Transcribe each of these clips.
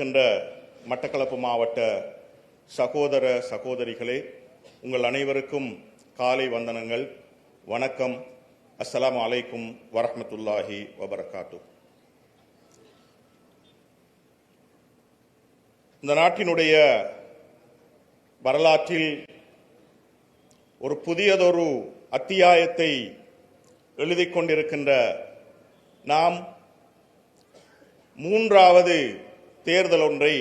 இருக்கின்ற மட்டக்களப்பு மாவட்ட சகோதர சகோதரிகளே உங்கள் அனைவருக்கும் காலை வந்தனங்கள். வணக்கம். அஸ்லாம் அலைக்கும் வரமத்துல்லாஹி வபரகாத்து இந்த நாட்டினுடைய வரலாற்றில் ஒரு புதியதொரு அத்தியாயத்தை எழுதிக் கொண்டிருக்கின்ற நாம் மூன்றாவது தேர்தல் ஒன்றை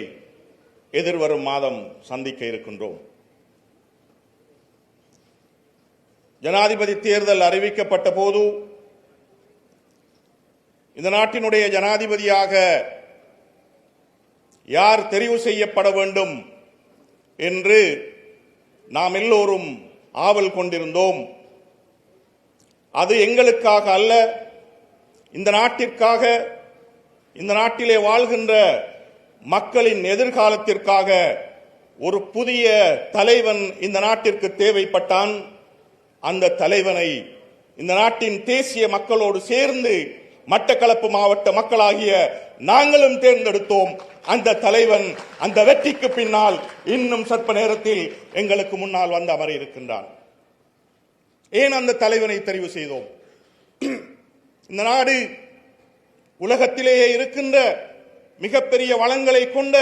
எதிர்வரும் மாதம் சந்திக்க இருக்கின்றோம். ஜனாதிபதி தேர்தல் அறிவிக்கப்பட்ட போது இந்த நாட்டினுடைய ஜனாதிபதியாக யார் தெரிவு செய்யப்பட வேண்டும் என்று நாம் எல்லோரும் ஆவல் கொண்டிருந்தோம். அது எங்களுக்காக அல்ல இந்த நாட்டிற்காக இந்த நாட்டிலே வாழ்கின்ற மக்களின் எதிர்காலத்திற்காக ஒரு புதிய தலைவன் இந்த நாட்டிற்கு தேவைப்பட்டான். அந்த தலைவனை இந்த நாட்டின் தேசிய மக்களோடு சேர்ந்து மட்டக்களப்பு மாவட்ட மக்களாகிய நாங்களும் தேர்ந்தெடுத்தோம். அந்த தலைவன் அந்த வெற்றிக்கு பின்னால் இன்னும் சற்ப நேரத்தில் எங்களுக்கு முன்னால் வந்து அமர இருக்கின்றான். ஏன் அந்த தலைவனை தெரிவு செய்தோம்? இந்த நாடு உலகத்திலேயே இருக்கின்ற மிகப்பெரிய வளங்களை கொண்ட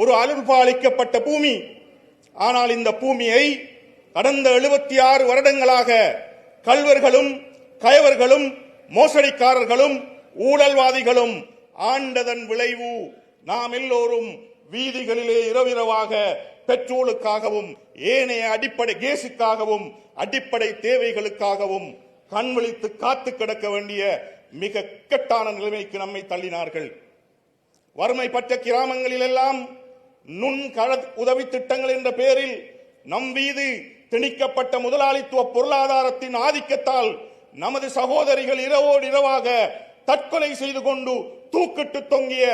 ஒரு அளிக்கப்பட்ட பூமி. ஆனால் இந்த பூமியை கடந்த எழுபத்தி ஆறு வருடங்களாக கல்வர்களும் கயவர்களும் மோசடிக்காரர்களும் ஊழல்வாதிகளும் ஆண்டதன் விளைவு நாம் எல்லோரும் வீதிகளிலே இரவிரவாக பெட்ரோலுக்காகவும் ஏனைய அடிப்படை கேஸுக்காகவும் அடிப்படை தேவைகளுக்காகவும் கண் விழித்து காத்து கிடக்க வேண்டிய மிக கெட்டான நிலைமைக்கு நம்மை தள்ளினார்கள். வறுமைப்பட்ட கிராமங்களில் எல்லாம் நுண் கள உதவி திட்டங்கள் என்ற பெயரில் நம் மீது திணிக்கப்பட்ட முதலாளித்துவ பொருளாதாரத்தின் ஆதிக்கத்தால் நமது சகோதரிகள் இரவோடு இரவாக தற்கொலை செய்து கொண்டு தூக்கிட்டு தொங்கிய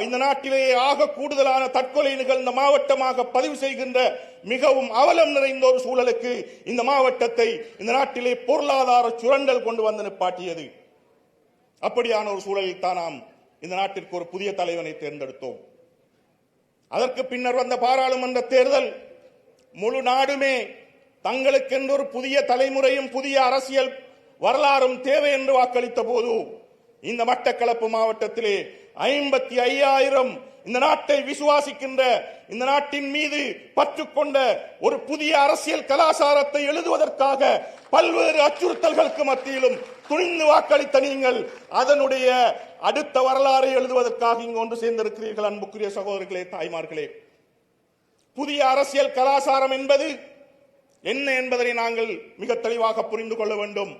இந்த நாட்டிலேயே ஆக கூடுதலான தற்கொலை நிகழ்ந்த மாவட்டமாக பதிவு செய்கின்ற மிகவும் அவலம் நிறைந்த ஒரு சூழலுக்கு இந்த மாவட்டத்தை இந்த நாட்டிலே பொருளாதார சுரண்டல் கொண்டு வந்து நிப்பாட்டியது. அப்படியான ஒரு சூழலில் தான் நாம் இந்த நாட்டிற்கு ஒரு புதிய தலைவனை தேர்ந்தெடுத்தோம். அதற்கு பின்னர் வந்த பாராளுமன்ற தேர்தல் முழு நாடுமே தங்களுக்கென்று ஒரு புதிய தலைமுறையும் புதிய அரசியல் வரலாறும் தேவை என்று வாக்களித்த போது இந்த மட்டக்களப்பு மாவட்டத்திலே ஐம்பத்தி ஐயாயிரம் இந்த நாட்டை விசுவாசிக்கின்ற இந்த நாட்டின் மீது பற்று கொண்ட ஒரு புதிய அரசியல் கலாச்சாரத்தை எழுதுவதற்காக பல்வேறு அச்சுறுத்தல்களுக்கு மத்தியிலும் துணிந்து வாக்களித்த நீங்கள் அதனுடைய அடுத்த வரலாறை எழுதுவதற்காக இங்கு ஒன்று சேர்ந்திருக்கிறீர்கள் அன்புக்குரிய சகோதரர்களே தாய்மார்களே. புதிய அரசியல் கலாச்சாரம் என்பது என்ன என்பதனை நாங்கள் மிக தெளிவாக புரிந்து கொள்ள வேண்டும்.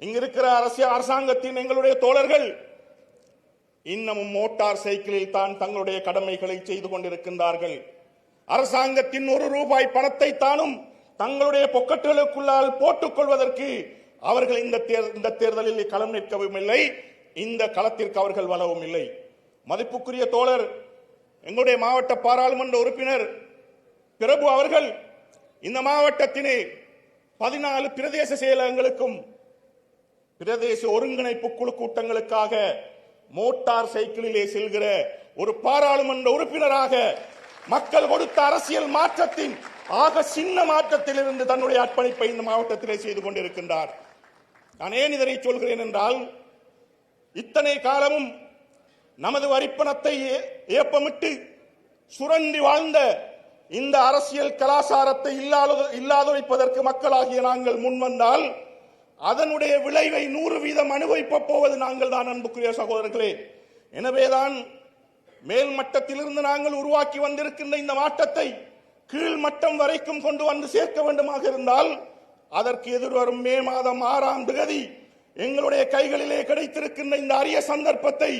இங்கிருக்கிற அரசியல் அரசாங்கத்தின் எங்களுடைய தோழர்கள் இன்னமும் மோட்டார் சைக்கிளில் தான் தங்களுடைய கடமைகளை செய்து கொண்டிருக்கின்றார்கள். அரசாங்கத்தின் ஒரு ரூபாய் பணத்தை தானும் தங்களுடைய பொக்கட்டுகளுக்குள்ளால் போட்டுக் கொள்வதற்கு அவர்கள் இந்த தேர்- இந்த தேர்தலில் களம் நிற்கவும் இல்லை. இந்த களத்திற்கு அவர்கள் வளவும் இல்லை. மதிப்புக்குரிய தோழர் எங்களுடைய மாவட்ட பாராளுமன்ற உறுப்பினர் பிரபு அவர்கள் இந்த மாவட்டத்தினை பதினாலு பிரதேச செயலகங்களுக்கும் பிரதேச ஒருங்கிணைப்பு குழு கூட்டங்களுக்காக மோட்டார் சைக்கிளிலே செல்கிற ஒரு பாராளுமன்ற உறுப்பினராக மக்கள் கொடுத்த அரசியல் மாற்றத்தின் ஆக சின்ன மாற்றத்தில் இருந்து தன்னுடைய அர்ப்பணிப்பை இந்த மாவட்டத்திலே செய்து கொண்டிருக்கின்றார். நான் ஏன் இதனை சொல்கிறேன் என்றால் இத்தனை காலமும் நமது வரிப்பணத்தை ஏ- ஏப்பமிட்டு சுரண்டி வாழ்ந்த இந்த அரசியல் கலாச்சாரத்தை இல்லாத இல்லாதொழிப்பதற்கு மக்களாகிய நாங்கள் முன்வந்தால் அதனுடைய விளைவை நூறு வீதம் அனுபவிப்ப போவது நாங்கள் தான் அன்புக்குரிய சகோதரர்களே. எனவேதான் மேல் மட்டத்திலிருந்து நாங்கள் உருவாக்கி வந்திருக்கின்ற இந்த மாற்றத்தை கீழ் மட்டம் வரைக்கும் கொண்டு வந்து சேர்க்க வேண்டுமாக இருந்தால் அதற்கு எதிர்வரும் மே மாதம் ஆறாம் திகதி எங்களுடைய கைகளிலே கிடைத்திருக்கின்ற இந்த அரிய சந்தர்ப்பத்தை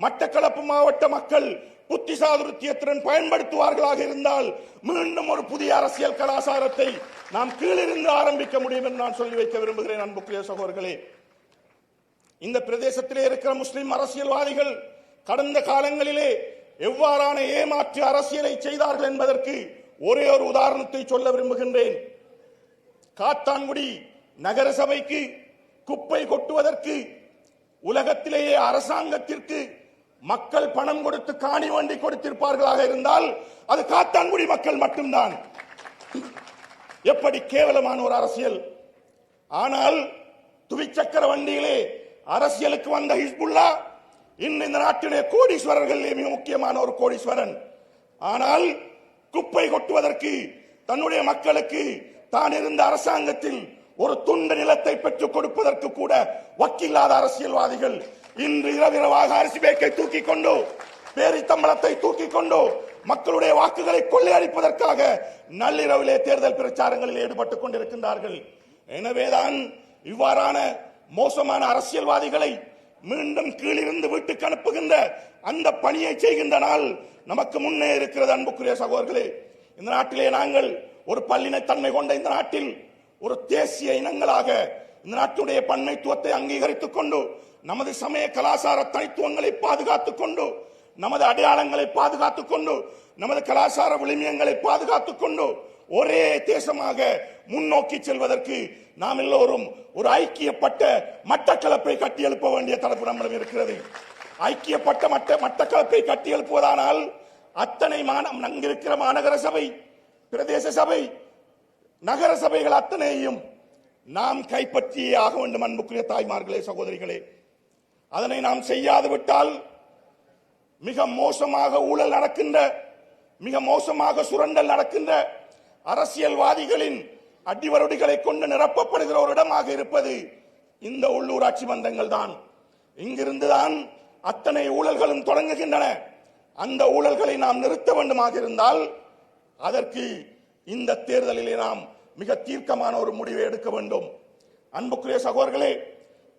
மட்டக்களப்பு மாவட்ட மக்கள் புத்தி சாதுரியத்துடன் பயன்படுத்துவார்களாக இருந்தால் மீண்டும் ஒரு புதிய அரசியல் கலாச்சாரத்தை நாம் கீழிருந்து ஆரம்பிக்க முடியும் என்று நான் சொல்லி வைக்க விரும்புகிறேன் அன்புக்குரிய சகோதரர்களே. இந்த பிரதேசத்திலே இருக்கிற முஸ்லிம் அரசியல்வாதிகள் கடந்த காலங்களிலே எவ்வாறான ஏமாற்று அரசியலை செய்தார்கள் என்பதற்கு ஒரே ஒரு உதாரணத்தை சொல்ல விரும்புகின்றேன். காத்தான்குடி நகர சபைக்கு குப்பை கொட்டுவதற்கு உலகத்திலேயே அரசாங்கத்திற்கு மக்கள் பணம் கொடுத்து காணி வண்டி கொடுத்திருப்பார்களாக இருந்தால் அது காத்தான்குடி மக்கள் மட்டும்தான். எப்படி கேவலமான ஒரு அரசியல். ஆனால் துவிச்சக்கர வண்டியிலே அரசியலுக்கு வந்த ஹிஸ்புல்லா இன்று இந்த நாட்டிலே கோடீஸ்வரர்களிலே மிக முக்கியமான ஒரு கோடீஸ்வரன். ஆனால் குப்பை கொட்டுவதற்கு தன்னுடைய மக்களுக்கு தான் இருந்த அரசாங்கத்தில் ஒரு துண்டு நிலத்தை பெற்றுக் கொடுப்பதற்கு கூட வக்கில்லாத அரசியல்வாதிகள் இன்று இரவிரவாக அரிசி பேக்கை தூக்கி கொண்டு பேரித்தம்பளத்தை தூக்கி கொண்டு மக்களுடைய வாக்குகளை கொள்ளையடிப்பதற்காக நள்ளிரவிலே தேர்தல் பிரச்சாரங்களில் ஈடுபட்டுக் கொண்டிருக்கின்றார்கள். எனவேதான் இவ்வாறான மோசமான அரசியல்வாதிகளை மீண்டும் கீழிருந்து வீட்டுக்கு அனுப்புகின்ற அந்த பணியை செய்கின்ற நாள் நமக்கு முன்னே இருக்கிறது அன்புக்குரிய சகோதரர்களே. இந்த நாட்டிலே நாங்கள் ஒரு பல்லினத்தன்மை கொண்ட இந்த நாட்டில் ஒரு தேசிய இனங்களாக இந்த நாட்டுடைய பன்மைத்துவத்தை அங்கீகரித்துக் கொண்டு நமது சமய கலாச்சார தனித்துவங்களை பாதுகாத்துக் கொண்டு நமது அடையாளங்களை பாதுகாத்துக் கொண்டு நமது கலாச்சார விளிமியங்களை பாதுகாத்துக் கொண்டு ஒரே தேசமாக முன்னோக்கி செல்வதற்கு நாம் எல்லோரும் ஒரு ஐக்கியப்பட்ட மட்டக்களப்பை கட்டி எழுப்ப வேண்டிய தரப்பு நம்மிடம் இருக்கிறது. ஐக்கியப்பட்ட மட்ட மட்டக்களப்பை கட்டி எழுப்புவதானால் அத்தனை மாநம் அங்கிருக்கிற மாநகர சபை பிரதேச சபை நகர சபைகள் அத்தனையும் நாம் கைப்பற்றியே ஆக வேண்டும் அன்புக்குரிய தாய்மார்களே சகோதரிகளே. அதனை நாம் செய்யாது விட்டால் மிக மோசமாக ஊழல் நடக்கின்ற மிக மோசமாக சுரண்டல் நடக்கின்ற அரசியல்வாதிகளின் அடிவருடிகளை கொண்டு நிரப்பப்படுகிற ஒரு இடமாக இருப்பது இந்த உள்ளூராட்சி மன்றங்கள் தான். இங்கிருந்துதான் அத்தனை ஊழல்களும் தொடங்குகின்றன. அந்த ஊழல்களை நாம் நிறுத்த வேண்டுமாக இருந்தால் அதற்கு இந்த தேர்தலிலே நாம் மிக தீர்க்கமான ஒரு முடிவை எடுக்க வேண்டும். அன்புக்குரிய சகோதரர்களே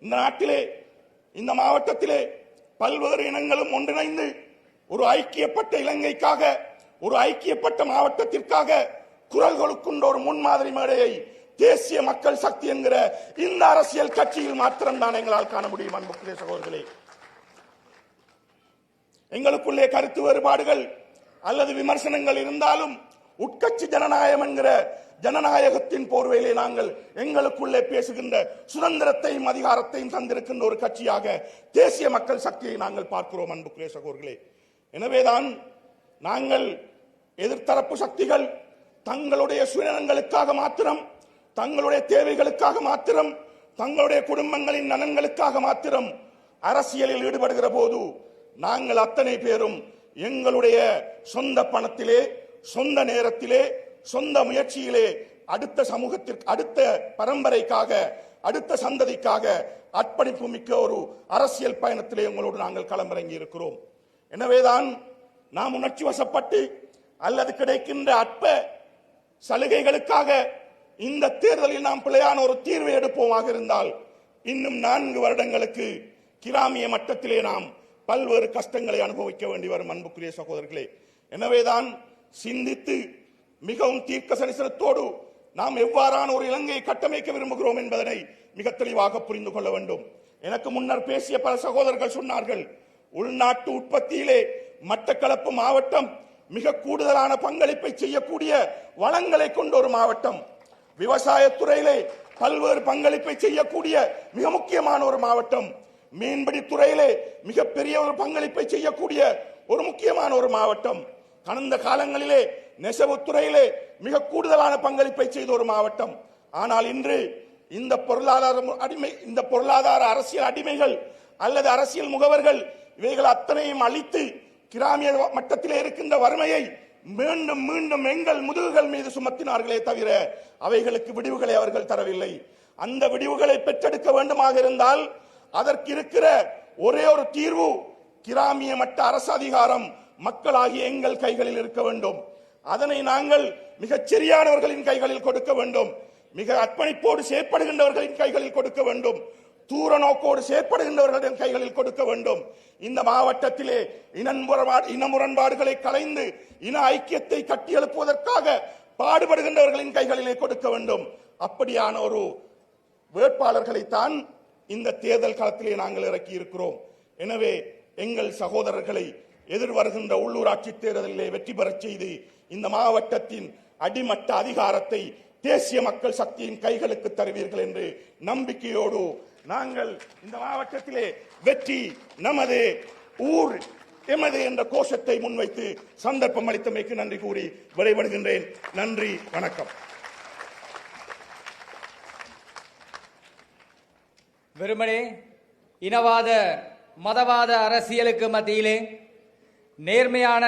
இந்த நாட்டிலே இந்த மாவட்டத்திலே பல்வேறு இனங்களும் ஒன்றிணைந்து ஒரு ஐக்கியப்பட்ட இலங்கைக்காக ஒரு ஐக்கியப்பட்ட மாவட்டத்திற்காக குரல் கொடுக்கின்ற ஒரு முன்மாதிரி மேடையை தேசிய மக்கள் சக்தி என்கிற இந்த அரசியல் கட்சியில் மாத்திரம்தான் எங்களால் காண முடியும் அன்புக்குரிய சகோதரர்களே. எங்களுக்குள்ளே கருத்து வேறுபாடுகள் அல்லது விமர்சனங்கள் இருந்தாலும் உட்கட்சி ஜனநாயகம் என்கிற ஜனநாயகத்தின் போர்வையிலே நாங்கள் எங்களுக்குள்ளே பேசுகின்ற சுதந்திரத்தையும் அதிகாரத்தையும் தந்திருக்கின்ற ஒரு கட்சியாக தேசிய மக்கள் சக்தியை நாங்கள் பார்க்கிறோம் அன்புக்குரிய சகோதரர்களே எனவேதான் நாங்கள் எதிர்த்தரப்பு சக்திகள் தங்களுடைய சுயநலங்களுக்காக மாத்திரம் தங்களுடைய தேவைகளுக்காக மாத்திரம் தங்களுடைய குடும்பங்களின் நலன்களுக்காக மாத்திரம் அரசியலில் ஈடுபடுகிற போது நாங்கள் அத்தனை பேரும் எங்களுடைய சொந்த பணத்திலே சொந்த நேரத்திலே சொந்த முயற்சியிலே அடுத்த சமூகத்திற்கு அடுத்த பரம்பரைக்காக அடுத்த சந்ததிக்காக அர்ப்பணிப்பு மிக்க ஒரு அரசியல் பயணத்திலே உங்களோடு நாங்கள் களமிறங்கி இருக்கிறோம் எனவேதான் நாம் உணர்ச்சி வசப்பட்டு அல்லது கிடைக்கின்ற அற்ப சலுகைகளுக்காக இந்த தேர்தலில் நாம் பிழையான ஒரு தீர்வை எடுப்போமாக இருந்தால் இன்னும் நான்கு வருடங்களுக்கு கிராமிய மட்டத்திலே நாம் பல்வேறு கஷ்டங்களை அனுபவிக்க வேண்டி வரும் அன்புக்குரிய சகோதரர்களே. எனவேதான் சிந்தித்து மிகவும் தீர்க்க சரிசனத்தோடு நாம் எவ்வாறான ஒரு இலங்கையை கட்டமைக்க விரும்புகிறோம் என்பதனை மிக தெளிவாக புரிந்து கொள்ள வேண்டும். எனக்கு முன்னர் பேசிய பல சகோதரர்கள் சொன்னார்கள் உள்நாட்டு உற்பத்தியிலே மட்டக்களப்பு மாவட்டம் மிக கூடுதலான பங்களிப்பை செய்யக்கூடிய வளங்களை கொண்ட ஒரு மாவட்டம். விவசாயத்துறையிலே பல்வேறு பங்களிப்பை செய்யக்கூடிய மிக முக்கியமான ஒரு மாவட்டம். மீன்பிடி துறையிலே மிகப்பெரிய ஒரு பங்களிப்பை செய்யக்கூடிய ஒரு முக்கியமான ஒரு மாவட்டம். கடந்த காலங்களிலே நெசவுத்துறையிலே மிக கூடுதலான பங்களிப்பை செய்த ஒரு மாவட்டம். ஆனால் இன்று இந்த பொருளாதார அடிமை இந்த பொருளாதார அரசியல் அடிமைகள் அல்லது அரசியல் முகவர்கள் இவைகள் அத்தனையும் அழித்து கிராமிய மட்டத்திலே இருக்கின்ற வறுமையை மீண்டும் மீண்டும் எங்கள் முதுகுகள் மீது சுமத்தினார்களே தவிர அவைகளுக்கு விடிவுகளை அவர்கள் தரவில்லை. அந்த விடிவுகளை பெற்றெடுக்க வேண்டுமாக இருந்தால் அதற்கு இருக்கிற ஒரே ஒரு தீர்வு கிராமிய மட்ட அரசு அதிகாரம் மக்களாகிய எங்கள் கைகளில் இருக்க வேண்டும். அதனை நாங்கள் மிகச் சரியானவர்களின் கைகளில் கொடுக்க வேண்டும். மிக அர்ப்பணிப்போடு செயற்படுகின்றவர்களின் கைகளில் கொடுக்க வேண்டும். தூர நோக்கோடு செயற்படுகின்றவர்களின் கைகளில் கொடுக்க வேண்டும். இந்த மாவட்டத்திலே இனமுரண்பாடு இன முரண்பாடுகளை கலைந்து இன ஐக்கியத்தை கட்டியெழுப்புவதற்காக பாடுபடுகின்றவர்களின் கைகளிலே கொடுக்க வேண்டும். அப்படியான ஒரு வேட்பாளர்களைத்தான் இந்த தேர்தல் களத்திலே நாங்கள் இறக்கி இருக்கிறோம் எனவே எங்கள் சகோதரர்களை எதிர்வருகின்ற உள்ளூராட்சி தேர்தலிலே வெற்றி பெறச் செய்து இந்த மாவட்டத்தின் அடிமட்ட அதிகாரத்தை தேசிய மக்கள் சக்தியின் கைகளுக்கு தருவீர்கள் என்று நம்பிக்கையோடு நாங்கள் இந்த மாவட்டத்திலே வெற்றி நமது ஊர் எமது என்ற கோஷத்தை முன்வைத்து சந்தர்ப்பம் அளித்தமைக்கு நன்றி கூறி விடைபடுகின்றேன் நன்றி வணக்கம். வெறுமனே இனவாத மதவாத அரசியலுக்கு மத்தியிலே நேர்மையான